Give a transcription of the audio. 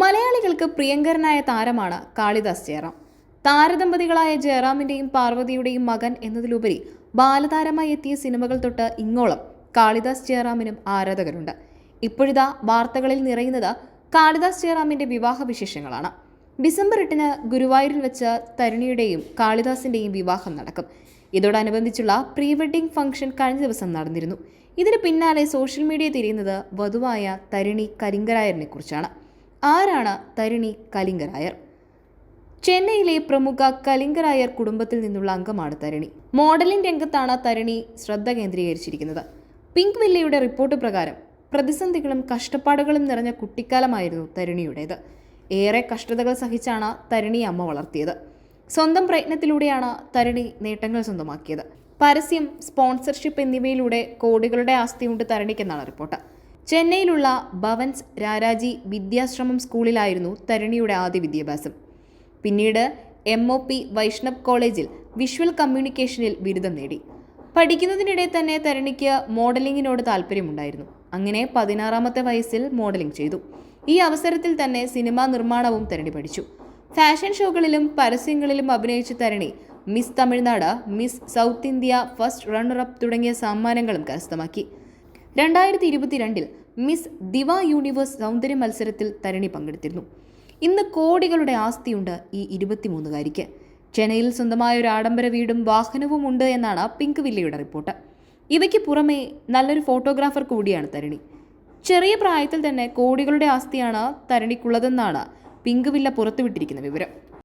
മലയാളികൾക്ക് പ്രിയങ്കരനായ താരമാണ് കാളിദാസ് ജയറാം. താരദമ്പതികളായ ജയറാമിന്റെയും പാർവതിയുടെയും മകൻ എന്നതിലുപരി ബാലതാരമായി എത്തിയ സിനിമകൾ തൊട്ട് ഇങ്ങോളം കാളിദാസ് ജയറാമിനും ആരാധകരുണ്ട്. ഇപ്പോഴിതാ വാർത്തകളിൽ നിറയുന്നത് കാളിദാസ് ജയറാമിന്റെ വിവാഹ വിശേഷങ്ങളാണ് ഡിസംബർ എട്ടിന് ഗുരുവായൂരിൽ വെച്ച് തരുണിയുടെയും കാളിദാസിന്റെയും വിവാഹം നടക്കും. ഇതോടനുബന്ധിച്ചുള്ള പ്രീ വെഡിംഗ് ഫംഗ്ഷൻ കഴിഞ്ഞ ദിവസം നടന്നിരുന്നു. ഇതിന് പിന്നാലെ സോഷ്യൽ മീഡിയ തിരിയുന്നത് വധുവായ തരുണി കരിങ്കരായറിനെ കുറിച്ചാണ്. ആരാണ് തരിണി കലിംഗരായർ? ചെന്നൈയിലെ പ്രമുഖ കലിംഗരായർ കുടുംബത്തിൽ നിന്നുള്ള അംഗമാണ് തരിണി. മോഡലിംഗ് രംഗത്താണ് തരിണി ശ്രദ്ധ കേന്ദ്രീകരിച്ചിരിക്കുന്നത്. പിങ്ക് വില്ലയുടെ റിപ്പോർട്ട് പ്രകാരം പ്രതിസന്ധികളും കഷ്ടപ്പാടുകളും നിറഞ്ഞ കുട്ടിക്കാലമായിരുന്നു തരിണിയുടേത്. ഏറെ കഷ്ടതകൾ സഹിച്ചാണ് തരിണി അമ്മ വളർത്തിയത്. സ്വന്തം പ്രയത്നത്തിലൂടെയാണ് തരിണി നേട്ടങ്ങൾ സ്വന്തമാക്കിയത്. പരസ്യം സ്പോൺസർഷിപ്പ് എന്നിവയിലൂടെ കോടികളുടെ ആസ്തിയുണ്ട് തരണിക്കെന്നാണ് റിപ്പോർട്ട്. ചെന്നൈയിലുള്ള ഭവൻസ് രാരാജി വിദ്യാശ്രമം സ്കൂളിലായിരുന്നു തരണിയുടെ ആദ്യ വിദ്യാഭ്യാസം. പിന്നീട് എം ഒ പി വൈഷ്ണവ് കോളേജിൽ വിഷ്വൽ കമ്മ്യൂണിക്കേഷനിൽ ബിരുദം നേടി. പഠിക്കുന്നതിനിടെ തന്നെ തരുണിക്ക് മോഡലിംഗിനോട് താല്പര്യമുണ്ടായിരുന്നു. അങ്ങനെ പതിനാറാമത്തെ വയസ്സിൽ മോഡലിംഗ് ചെയ്തു. ഈ അവസരത്തിൽ തന്നെ സിനിമാ നിർമ്മാണവും തരണി പഠിച്ചു. ഫാഷൻ ഷോകളിലും പരസ്യങ്ങളിലും അഭിനയിച്ച Tharani Miss Tamil Nadu Miss South India first runner up തുടങ്ങിയ സമ്മാനങ്ങളും കരസ്ഥമാക്കി. രണ്ടായിരത്തി ഇരുപത്തിരണ്ടിൽ മിസ് ദിവ യൂണിവേഴ്സ് സൗന്ദര്യ മത്സരത്തിൽ തരണി പങ്കെടുത്തിരുന്നു. ഇന്ന് കോടികളുടെ ആസ്തിയുണ്ട് ഈ ഇരുപത്തിമൂന്നുകാരിക്ക്. ചെന്നൈയിൽ സ്വന്തമായ ഒരു ആഡംബര വീടും വാഹനവും ഉണ്ട് എന്നാണ് പിങ്ക് വില്ലയുടെ റിപ്പോർട്ട്. ഇവയ്ക്ക് പുറമെ നല്ലൊരു ഫോട്ടോഗ്രാഫർ കൂടിയാണ് തരണി. ചെറിയ പ്രായത്തിൽ തന്നെ കോടികളുടെ ആസ്തിയാണ് തരണിക്കുള്ളതെന്നാണ് പിങ്ക് വില്ല പുറത്തുവിട്ടിരിക്കുന്ന വിവരം.